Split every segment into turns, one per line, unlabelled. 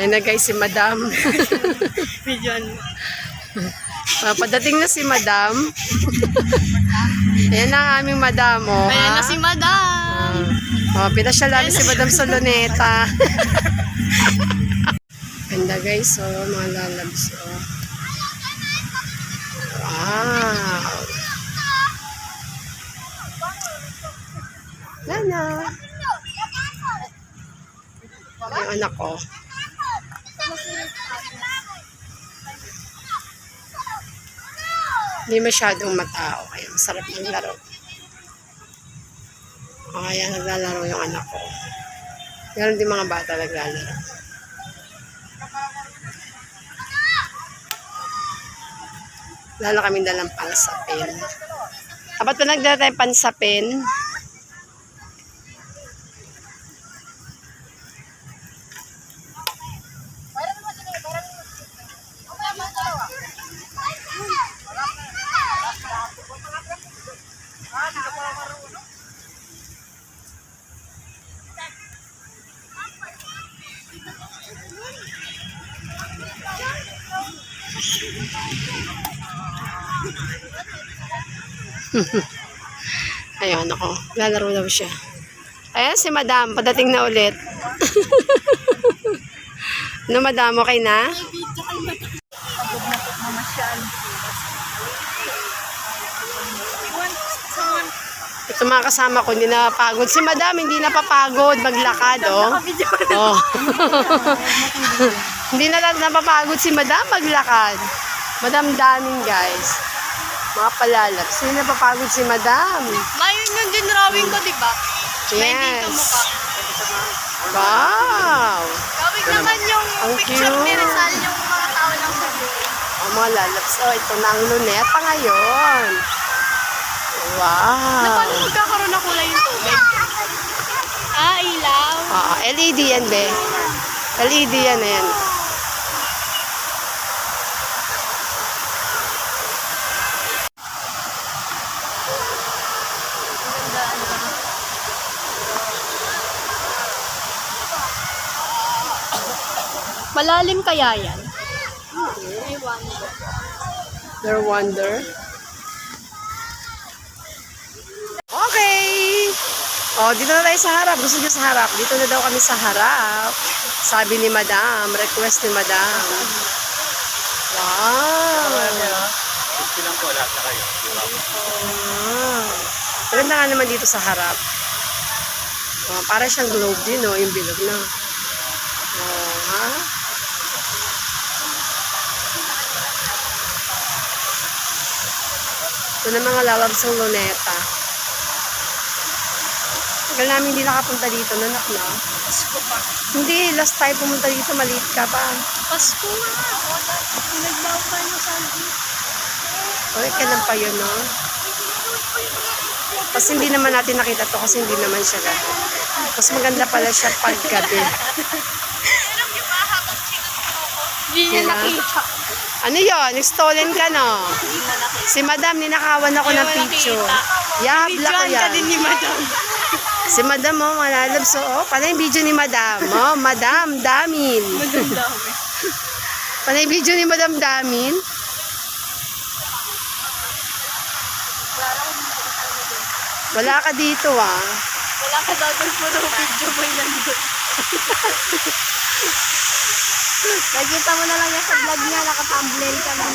Yan na guys, si Madam. Ah, padating na si Madam. Ayan na ang aming Madam, oh.
Ayan
ha?
na si Madam.
Oh, pinasyal namin si Madam sa Luneta. Ganda guys, oh, mga lalabs, oh. Wow. Lana. Yung anak ko. Hindi masyadong matao, kaya masarap maglaro. Oh, ayan, naglalaro yung anak ko. Meron din mga bata naglalaro. Lalo kami dalang pansapin. Dapat pa nagdala tayo pansapin. Ayun ako, lalaro daw siya. Ayan si madam, padating na ulit. ano madam, okay na? Ito mga kasama ko, hindi napapagod. Si madam, hindi napapagod maglakad, oh. oh. hindi na napapagod si madam maglakad. Madam daming guys. Mga palalap. Hindi napapagod si madam.
Mayon yung din drawing ko, di ba?
Yes. Wow.
Gawin naman yung
Ang
picture ni
cute.
Rizal yung mga tao lang sa
Ang mga lalaps. Oh, ito na ang luneta ngayon. Wow.
paano magkakaroon ng kulay yung tubig? Ah, ilaw.
Ah, LED yan, be. LED yan, yan.
Malalim kaya yan?
Their wonder. Okay. Oh, dito na tayo sa harap. Gusto niyo sa harap? Dito na daw kami sa harap. Sabi ni Madam. Request ni Madam. Wow.
Silang po, lahat na kayo.
Wow. Maganda nga naman dito sa harap. Oh, para siyang globe din, oh, yung bilog na. Oh, ha? Ito na mga lalabs ng luneta. Tagal namin hindi nakapunta dito, nanak na.
Pasko pa.
Hindi, last time pumunta dito, maliit ka pa.
Pasko nga. Nagbaw tayo sa akin.
Okay, kailan pa yun, no? Kasi hindi naman natin nakita to kasi hindi naman siya gabi. Mas maganda pala siya pag gabi.
Hindi niya
Sila?
nakita.
Ano yon? Nag-stolen ka, no? Si madam, ninakawan ako ng
mo
picture. Yabla ko yan.
din ni Madam.
Si madam, oh, malalab. So, oh, pala yung video ni madam. Oh, madam, damin.
Madam.
Pala yung video ni madam, damin. Wala ka dito, ah.
Wala ka dapat po daw video boy nandun. Nakita mo na lang yan sa vlog niya, naka-thumbnail ka lang.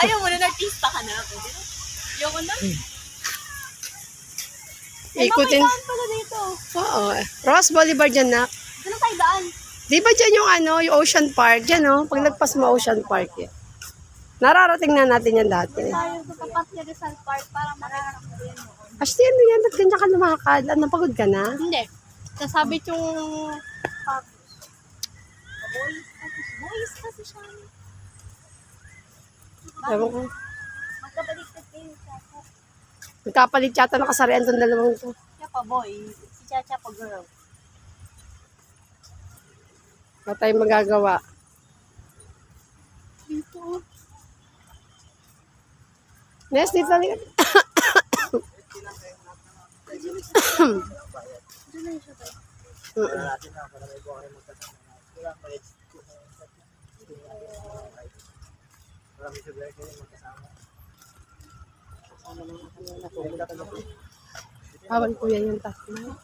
Ayaw mo na, nag-pista ka na. Na. Ayoko na.
Ikutin.
Saan pala dito?
Oo. Ross Boulevard yan, nak.
Saan tayo daan?
Di ba dyan yung ano, yung Ocean Park? Yan, oh. Pag nagpas mo Ocean Park, yan. Nararating na natin yan dati.
Tayo sa tapat ni Rizal Park para maraharap ko yan.
Ashley, ano yan? Ba't ganyan ka lumakad? Ano, pagod ka na?
Hindi. Sasabit yung boys. Boys kasi siya.
Ewan ko.
Magkabaliktad kayo, Chacha.
Nagkapalit yata ng kasarian itong dalawang to.
Siya pa boy, si Chacha pa girl.
Wala tayong magagawa.
Dito.
Nes, dito lang.
Doon na siya tayo.
Mm.
na magkasama.
Bawal ko yan yung tatlo.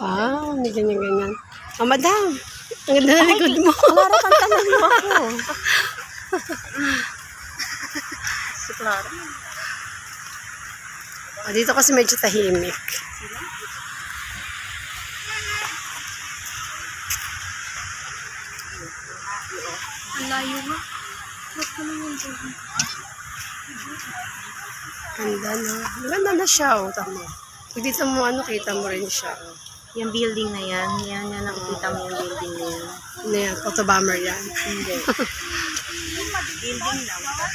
Ah, hindi ganyan-ganyan. Ah, madam, ang ganda na likod mo.
Clara, tantanan mo ako. si Clara.
Ah, dito kasi medyo tahimik.
Ang layo mo. Ba't ka naman dyan?
Ganda na. Maganda na siya, oh. Tama. Dito mo, ano, kita mo rin siya. oh.
Yung building na yan, yan yan nakikita mo yung building na yan.
Ano yan, photobomber yan.
Hindi. building lang.
Ha?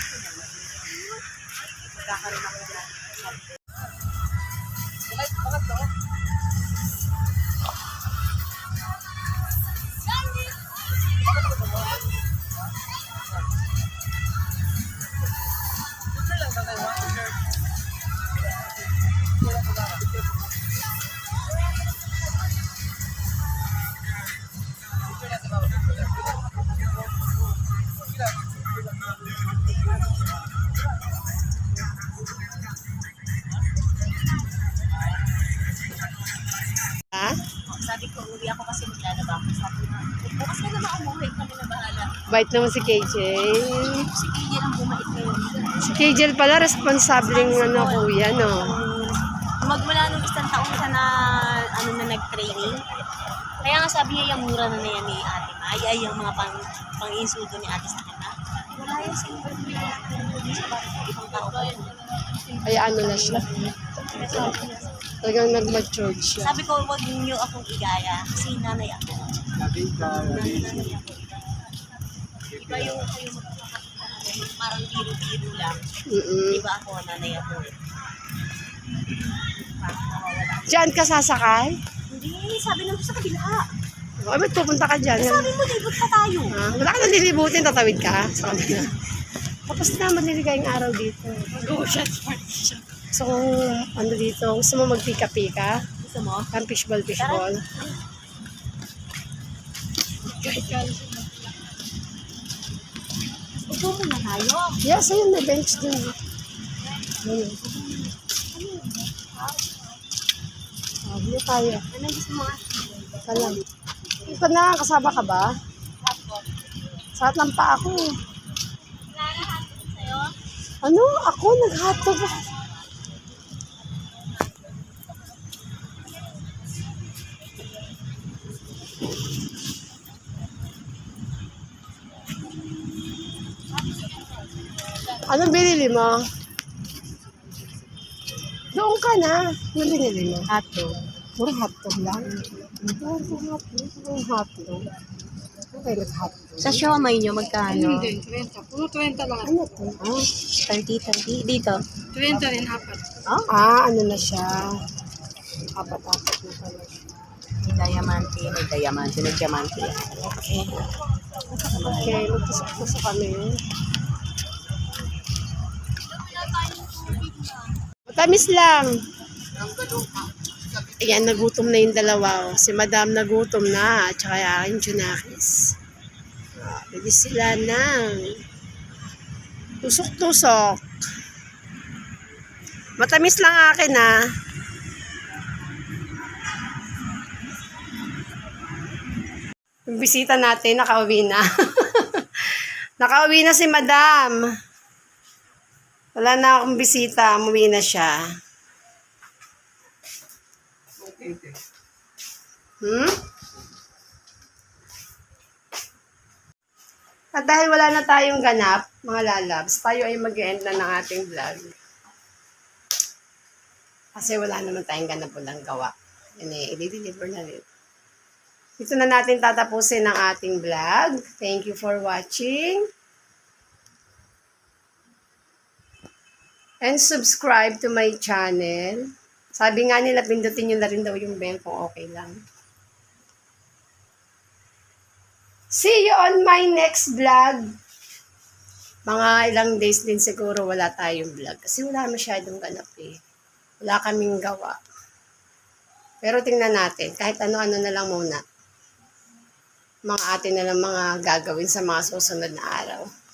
Bahala.
Bait naman si KJ.
Si Kaya lang bumait ngayon.
Si KJ pala, responsableng ano, kuya, no?
Magmula nung isang taon ka na, ano na nag-training. Kaya nga sabi niya yung mura na na yan ni ate ma. Ay, ay, yung mga pang, pang-insulto ni ate sa kanya. Wala yan sa ibang tao.
Kaya ano na siya. Talagang nag-matured siya.
Sabi ko, wag niyo akong igaya kasi nanay ako.
Sabi ka,
Nanay, nanay ako. Iba yung kayo magkakapit parang biro-biro lang.
Mm-mm.
Iba ako, nanay ako. Nawawala.
Diyan ka sasakay?
Hindi, sabi naman sa kabila.
Ay, ba't pupunta ka dyan?
Sabi mo, libot pa tayo.
Ha? Wala ka nalilibutin, tatawid ka. Sa kanila. Tapos na, maliligayang araw dito.
Go, shots
So, kung ano dito, gusto mo magpika-pika?
Gusto mo?
Ang fishball, fishball.
Upo mo na tayo.
Yes, ayun, may bench din. Ayun. Ah, hindi tayo.
Ano gusto mo?
Salam. Ito na, kasama ka ba? Sa ng pa ako.
Sa'yo?
Ano? Ako, nag-hotdog ako. Anong binili mo? Doon ka na. Anong binili mo?
Ato.
Puro hotdog lang. Puro hotdog. Puro hotdog. Okay, nag-hotdog.
Sa siomay nyo, magkano?
30. Puro 30 lang.
Ano to?
Oh, 30, 30. Dito.
30 rin, apat.
Ah, ano na siya? Apat-apat na pala.
May diamante, may diamante, may diamante. Okay.
Okay, magpasok-pasok kami. Matamis lang. Ayan, nagutom na yung dalawa. oh. Si Madam nagutom na, at saka yung Junakis. Ah, Pwede sila ng tusok-tusok. Matamis lang akin ah. Bisita natin, nakauwi na. nakauwi na si Madam. Wala na akong bisita, umuwi na siya. Hmm? At dahil wala na tayong ganap, mga lalabs, tayo ay mag-end na ng ating vlog. Kasi wala naman tayong ganap walang gawa. Yan eh, i-deliver na rin. Dito na natin tatapusin ang ating vlog. Thank you for watching. And subscribe to my channel. Sabi nga nila, pindutin nyo na rin daw yung bell kung okay lang. See you on my next vlog. Mga ilang days din siguro wala tayong vlog. Kasi wala masyadong ganap eh. Wala kaming gawa. Pero tingnan natin, kahit ano-ano na lang muna. Mga atin na lang mga gagawin sa mga susunod na araw.